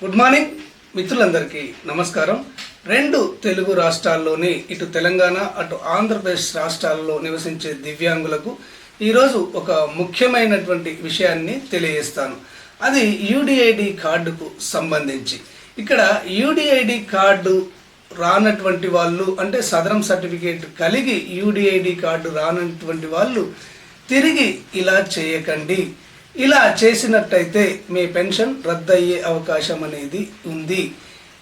Good morning మిత్రులందరికీ నమస్కారం. రెండు తెలుగు రాష్ట్రాల్లోని ఇటు తెలంగాణ అటు ఆంధ్రప్రదేశ్ రాష్ట్రాల్లో నివసించే దివ్యాంగులకు ఈరోజు ఒక ముఖ్యమైనటువంటి విషయాన్ని తెలియజేస్తాను. అది యూడిఐడి కార్డుకు సంబంధించి. ఇక్కడ యూడిఐడి కార్డు రానటువంటి వాళ్ళు అంటే సదరం సర్టిఫికేట్ కలిగి యూడిఐడి కార్డు రానటువంటి వాళ్ళు తిరిగి ఇలా చేయకండి. ఇలా చేసినట్టయితే మీ పెన్షన్ రద్దయ్యే అవకాశం అనేది ఉంది.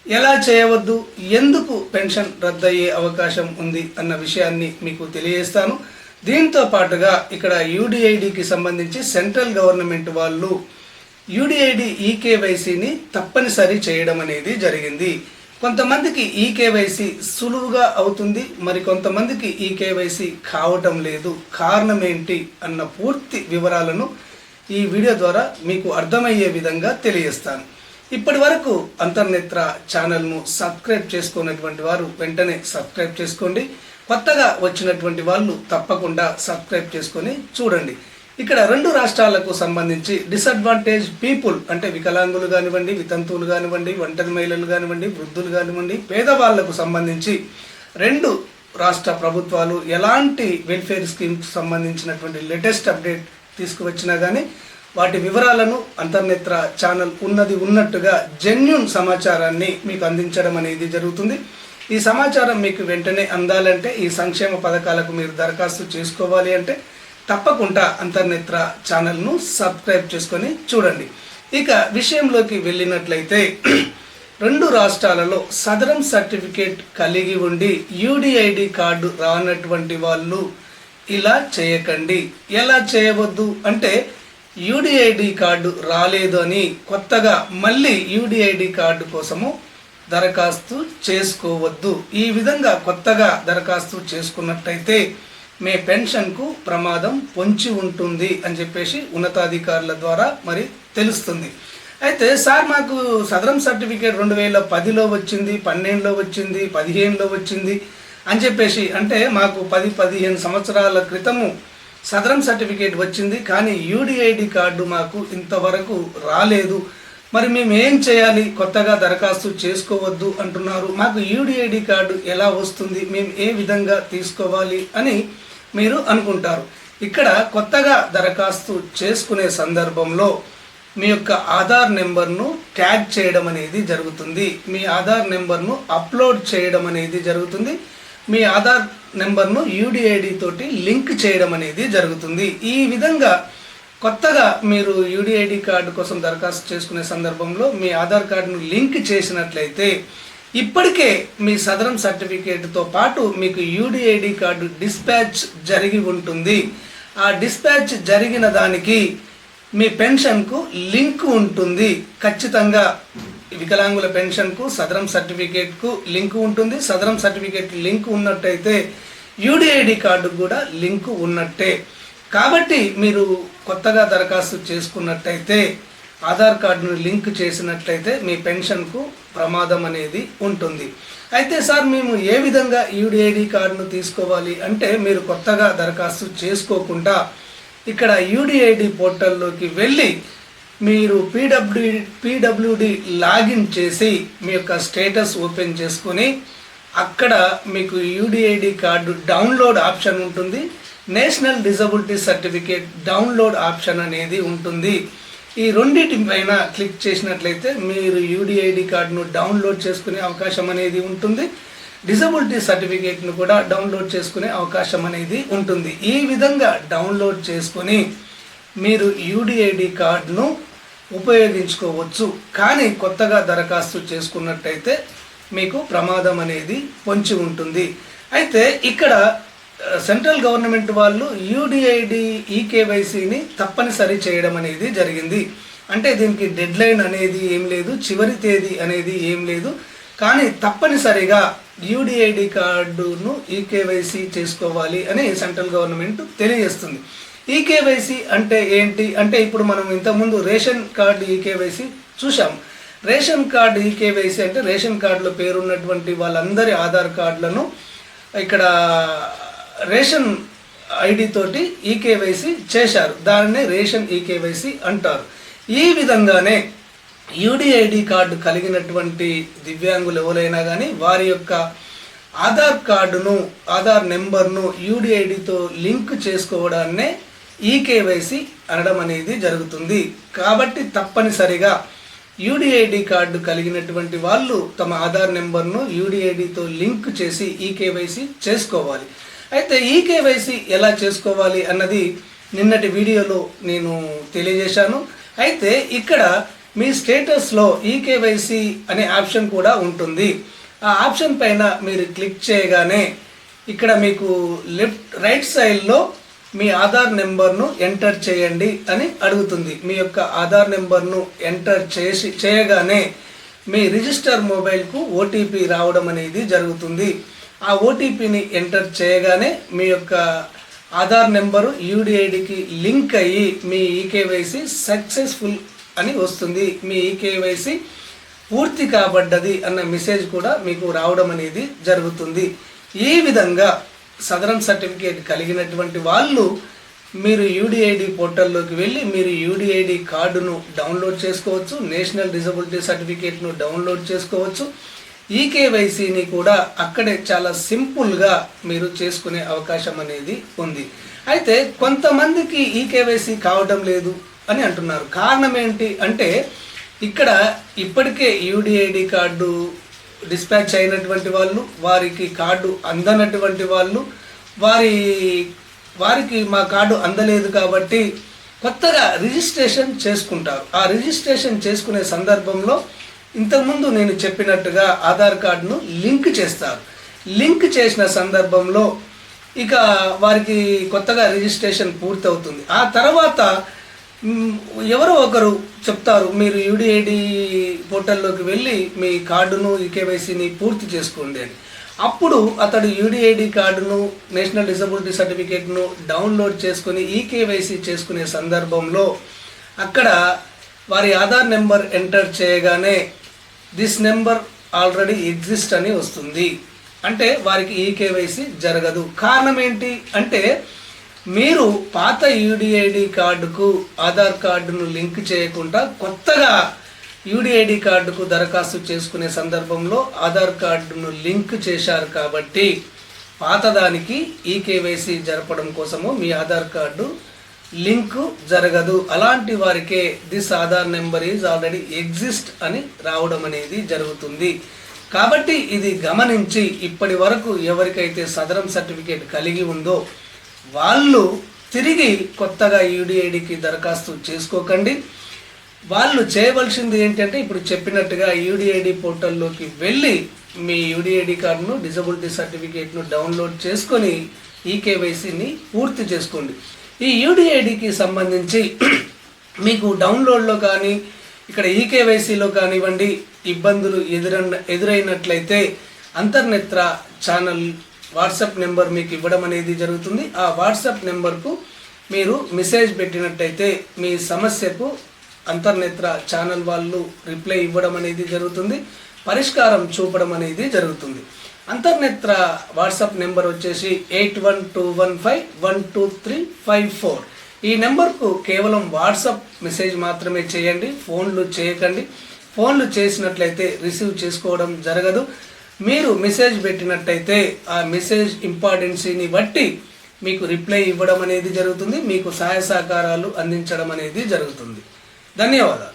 ఎలా చేయవద్దు? ఎందుకు పెన్షన్ రద్దయ్యే అవకాశం ఉంది? అన్న విషయాన్ని మీకు తెలియజేస్తాను. దీంతో పాటుగా ఇక్కడ యూడిఐడికి సంబంధించి సెంట్రల్ గవర్నమెంట్ వాళ్ళు యూడిఐడి ఈకేవైసీని తప్పనిసరి చేయడం అనేది జరిగింది. కొంతమందికి ఈకేవైసీ సులువుగా అవుతుంది మరి కొంతమందికి ఈకేవైసీ కావటం లేదు. కారణం ఏంటి? అన్న పూర్తి వివరాలను ఈ వీడియో ద్వారా మీకు అర్థమయ్యే విధంగా తెలియజేస్తాను. ఇప్పటి వరకు అంతర్నేత్ర ఛానల్ను సబ్స్క్రైబ్ చేసుకున్నటువంటి వారు వెంటనే సబ్స్క్రైబ్ చేసుకోండి. కొత్తగా వచ్చినటువంటి వాళ్ళు తప్పకుండా సబ్స్క్రైబ్ చేసుకొని చూడండి. ఇక్కడ రెండు రాష్ట్రాలకు సంబంధించి డిసడ్వాంటేజ్ పీపుల్ అంటే వికలాంగులు కానివ్వండి వితంతువులు కానివ్వండి ఒంటరి మహిళలు కానివ్వండి వృద్ధులు కానివ్వండి పేదవాళ్ళకు సంబంధించి రెండు రాష్ట్ర ప్రభుత్వాలు ఎలాంటి వెల్ఫేర్ స్కీమ్కి సంబంధించినటువంటి లేటెస్ట్ అప్డేట్ తీసుకువచ్చినా కానీ వాటి వివరాలను అంతర్నేత్ర ఛానల్ ఉన్నది ఉన్నట్టుగా జెన్యున్ సమాచారాన్ని మీకు అందించడం అనేది జరుగుతుంది. ఈ సమాచారం మీకు వెంటనే అందాలంటే ఈ సంక్షేమ పథకాలకు మీరు దరఖాస్తు చేసుకోవాలి అంటే తప్పకుండా అంతర్నేత్ర ఛానల్ను సబ్స్క్రైబ్ చేసుకొని చూడండి. ఇక విషయంలోకి వెళ్ళినట్లయితే రెండు రాష్ట్రాలలో సదరం సర్టిఫికేట్ కలిగి ఉండి యూడిఐడి కార్డు రానటువంటి వాళ్ళు ఇలా చేయకండి. ఎలా చేయవద్దు? అంటే యూడిఐడి కార్డు రాలేదు అని కొత్తగా మళ్ళీ యూడిఐడి కార్డు కోసము దరఖాస్తు చేసుకోవద్దు. ఈ విధంగా కొత్తగా దరఖాస్తు చేసుకున్నట్టయితే మీ పెన్షన్కు ప్రమాదం పొంచి ఉంటుంది అని చెప్పేసి ఉన్నతాధికారుల ద్వారా మరి తెలుస్తుంది. అయితే సార్ మాకు సదరం సర్టిఫికేట్ రెండు వేల పదిలో వచ్చింది పన్నెండులో వచ్చింది పదిహేనులో వచ్చింది. అని చెప్పేసి అంటే మాకు పది పదిహేను సంవత్సరాల క్రితము సదరం సర్టిఫికేట్ వచ్చింది కానీ యూడిఐడి కార్డు మాకు ఇంతవరకు రాలేదు. మరి మేము ఏం చేయాలి? కొత్తగా దరఖాస్తు చేసుకోవద్దు అంటున్నారు. మాకు యూడిఐడి కార్డు ఎలా వస్తుంది? మేము ఏ విధంగా తీసుకోవాలి అని మీరు అనుకుంటారు. ఇక్కడ కొత్తగా దరఖాస్తు చేసుకునే సందర్భంలో మీ యొక్క ఆధార్ నెంబర్ను ట్యాగ్ చేయడం అనేది జరుగుతుంది. మీ ఆధార్ నెంబర్ను అప్లోడ్ చేయడం అనేది జరుగుతుంది. మీ ఆధార్ నెంబర్ను యూడిఐడి తోటి లింక్ చేయడం అనేది జరుగుతుంది. ఈ విధంగా కొత్తగా మీరు యూడిఐడి కార్డు కోసం దరఖాస్తు చేసుకునే సందర్భంలో మీ ఆధార్ కార్డును లింక్ చేసినట్లయితే ఇప్పటికే మీ సదరం సర్టిఫికేట్తో పాటు మీకు యూడిఐడి కార్డు డిస్పాచ్ జరిగి ఉంటుంది. ఆ డిస్పాచ్ జరిగిన దానికి మీ పెన్షన్కు లింక్ ఉంటుంది. ఖచ్చితంగా వికలాంగుల పెన్షన్కు సదరం సర్టిఫికేట్కు లింక్ ఉంటుంది. సదరం సర్టిఫికేట్ లింక్ ఉన్నట్టయితే యూడిఐడి కార్డుకు కూడా లింక్ ఉన్నట్టే. కాబట్టి మీరు కొత్తగా దరఖాస్తు చేసుకున్నట్టయితే ఆధార్ కార్డును లింక్ చేసినట్లయితే మీ పెన్షన్కు ప్రమాదం అనేది ఉంటుంది. అయితే సార్ మేము ఏ విధంగా యూడిఐడి కార్డును తీసుకోవాలి అంటే మీరు కొత్తగా దరఖాస్తు చేసుకోకుండా ఇక్కడ యూడిఐడి పోర్టల్లోకి వెళ్ళి మీరు పీడబ్ల్యూ పీడబ్ల్యూడి లాగిన్ చేసి మీ యొక్క స్టేటస్ ఓపెన్ చేసుకొని అక్కడ మీకు యూడిఐడి కార్డు డౌన్లోడ్ ఆప్షన్ ఉంటుంది. National disability certificate download option అనేది ఉంటుంది. ఈ రెండింటి పైన క్లిక్ చేసినట్లయితే మీరు యూడిఐడి కార్డును డౌన్లోడ్ చేసుకునే అవకాశం అనేది ఉంటుంది. డిజబిలిటీ సర్టిఫికేట్ను కూడా డౌన్లోడ్ చేసుకునే అవకాశం అనేది ఉంటుంది. ఈ విధంగా డౌన్లోడ్ చేసుకొని మీరు యూడిఐడి కార్డును ఉపయోగించుకోవచ్చు. కానీ కొత్తగా దరఖాస్తు చేసుకున్నట్టయితే మీకు ప్రమాదం అనేది పొంచి ఉంటుంది. అయితే ఇక్కడ సెంట్రల్ గవర్నమెంట్ వాళ్ళు యూడిఐడి ఈకేవైసీని తప్పనిసరి చేయడం అనేది జరిగింది. అంటే దీనికి డెడ్ లైన్ అనేది ఏం లేదు చివరి తేదీ అనేది ఏం లేదు. కానీ తప్పనిసరిగా యూడిఐడి కార్డును ఈకేవైసీ చేసుకోవాలి అని సెంట్రల్ గవర్నమెంట్ తెలియజేస్తుంది. ఈకేవైసీ అంటే ఏంటి? అంటే ఇప్పుడు మనం ఇంతకుముందు రేషన్ కార్డు ఈకేవైసీ చూసాం రేషన్ కార్డు ఈకేవైసీ అంటే రేషన్ కార్డులో పేరున్నటువంటి వాళ్ళందరి ఆధార్ కార్డులను ఇక్కడ రేషన్ ఐడి తోటి ఈకేవైసీ చేశారు. దానినే రేషన్ ఈకేవైసీ అంటారు. ఈ విధంగానే యూడిఐడి కార్డు కలిగినటువంటి దివ్యాంగులు ఎవరైనా కానీ వారి యొక్క ఆధార్ కార్డును ఆధార్ నెంబర్ను యూడిఐడితో లింక్ చేసుకోవడాన్నే ఈ కేవైసీ అనడం అనేది జరుగుతుంది. కాబట్టి తప్పనిసరిగా యూడిఐడి కార్డు కలిగినటువంటి వాళ్ళు తమ ఆధార్ నెంబర్ను యూడిఐడితో లింక్ చేసి ఈ కేవైసీ చేసుకోవాలి. అయితే ఈ కేవైసీ ఎలా చేసుకోవాలి అన్నది నిన్నటి వీడియోలో నేను తెలియజేశాను. అయితే ఇక్కడ మీ స్టేటస్లో ఈ కేవైసీ అనే ఆప్షన్ కూడా ఉంటుంది. ఆ ఆప్షన్ పైన మీరు క్లిక్ చేయగానే ఇక్కడ మీకు లెఫ్ట్ రైట్ సైడ్లో మీ ఆధార్ నెంబర్ను ఎంటర్ చేయండి అని అడుగుతుంది. మీ యొక్క ఆధార్ నెంబర్ను ఎంటర్ చేసి చేయగానే మీ రిజిస్టర్ మొబైల్కు ఓటీపీ రావడం అనేది జరుగుతుంది. ఆ ఓటీపీని ఎంటర్ చేయగానే మీ యొక్క ఆధార్ నెంబరు యూడిఐడికి లింక్ అయ్యి మీ ఈకేవైసీ సక్సెస్ఫుల్ అని వస్తుంది. మీ ఈకేవైసీ పూర్తి కాబడ్డది అన్న మెసేజ్ కూడా మీకు రావడం అనేది జరుగుతుంది. ఈ విధంగా సదరన్ సర్టిఫికేట్ కలిగినటువంటి వాళ్ళు మీరు యూడిఐడి పోర్టల్లోకి వెళ్ళి మీరు యూడిఐడి కార్డును డౌన్లోడ్ చేసుకోవచ్చు నేషనల్ డిజబిలిటీ సర్టిఫికేట్ను డౌన్లోడ్ చేసుకోవచ్చు. ఈకేవైసీని కూడా అక్కడే చాలా సింపుల్గా మీరు చేసుకునే అవకాశం అనేది ఉంది. అయితే కొంతమందికి ఈకేవైసీ కావడం లేదు అని అంటున్నారు. కారణం ఏంటి అంటే ఇక్కడ ఇప్పటికే యూడిఐడి కార్డు డిస్పాచ్ అయినటువంటి వాళ్ళు వారికి కార్డు అందనటువంటి వాళ్ళు వారి వారికి మా కార్డు అందలేదు కాబట్టి కొత్తగా రిజిస్ట్రేషన్ చేసుకుంటారు. ఆ రిజిస్ట్రేషన్ చేసుకునే సందర్భంలో ఇంతకుముందు నేను చెప్పినట్టుగా ఆధార్ కార్డును లింక్ చేస్తారు. లింక్ చేసిన సందర్భంలో ఇక వారికి కొత్తగా రిజిస్ట్రేషన్ పూర్తవుతుంది. ఆ తర్వాత ఎవరో ఒకరు చెప్తారు మీరు యూడిఐడి పోర్టల్లోకి వెళ్ళి మీ కార్డును ఈ కేవైసీని పూర్తి చేసుకోండి అని. అప్పుడు అతడు యూడిఐడి కార్డును నేషనల్ డిసబిలిటీ సర్టిఫికేట్ను డౌన్లోడ్ చేసుకొని ఈ కేవైసీ చేసుకునే సందర్భంలో అక్కడ వారి ఆధార్ నెంబర్ ఎంటర్ చేయగానే దిస్ నెంబర్ ఆల్రెడీ ఎగ్జిస్ట్ అని వస్తుంది. అంటే వారికి ఈ కేవైసీ జరగదు. కారణం ఏంటి అంటే మీరు పాత యూడిఐడి కార్డుకు ఆధార్ కార్డును లింక్ చేయకుండా కొత్తగా యూడిఐడి కార్డుకు దరఖాస్తు చేసుకునే సందర్భంలో ఆధార్ కార్డును లింక్ చేశారు కాబట్టి పాతదానికి ఈ కేవైసీ జరపడం కోసము మీ ఆధార్ కార్డు లింకు జరగదు. అలాంటి వారికే this Aadhaar number is already exist అని రావడం అనేది జరుగుతుంది. కాబట్టి ఇది గమనించి ఇప్పటి వరకు ఎవరికైతే సదరం సర్టిఫికేట్ కలిగి ఉందో వాళ్ళు తిరిగి కొత్తగా యూడిఐడికి దరఖాస్తు చేసుకోకండి. వాళ్ళు చేయవలసింది ఏంటంటే ఇప్పుడు చెప్పినట్టుగా యూడిఐడి పోర్టల్లోకి వెళ్ళి మీ యూడిఐడి కార్డును డిజబిలిటీ సర్టిఫికేట్ను డౌన్లోడ్ చేసుకొని ఈ కేవైసీని పూర్తి చేసుకోండి. ఈ యూడిఐడికి సంబంధించి మీకు డౌన్లోడ్లో కానీ ఇక్కడ ఈకేవైసీలో కానివ్వండి ఇబ్బందులు ఎదురన్న ఎదురైనట్లయితే అంతర్నేత్ర ఛానల్ వాట్సాప్ నెంబర్ మీకు ఇవ్వడం అనేది జరుగుతుంది. ఆ వాట్సాప్ నెంబర్కు మీరు మెసేజ్ పెట్టినట్టయితే మీ సమస్యకు అంతర్నేత్ర ఛానల్ వాళ్ళు రిప్లై ఇవ్వడం అనేది జరుగుతుంది. పరిష్కారం చూపడం అనేది జరుగుతుంది. అంతర్నేత్ర వాట్సాప్ నెంబర్ వచ్చేసి eight one two one five one two three five four. ఈ నెంబర్కు కేవలం వాట్సాప్ మెసేజ్ మాత్రమే చేయండి. ఫోన్లు చేయకండి. ఫోన్లు చేసినట్లయితే రిసీవ్ చేసుకోవడం జరగదు. మీరు మెసేజ్ పెట్టినట్టయితే ఆ మెసేజ్ ఇంపార్టెన్సీని బట్టి మీకు రిప్లై ఇవ్వడం అనేది జరుగుతుంది మీకు సహాయ సహకారాలు అందించడం అనేది జరుగుతుంది. ధన్యవాదాలు.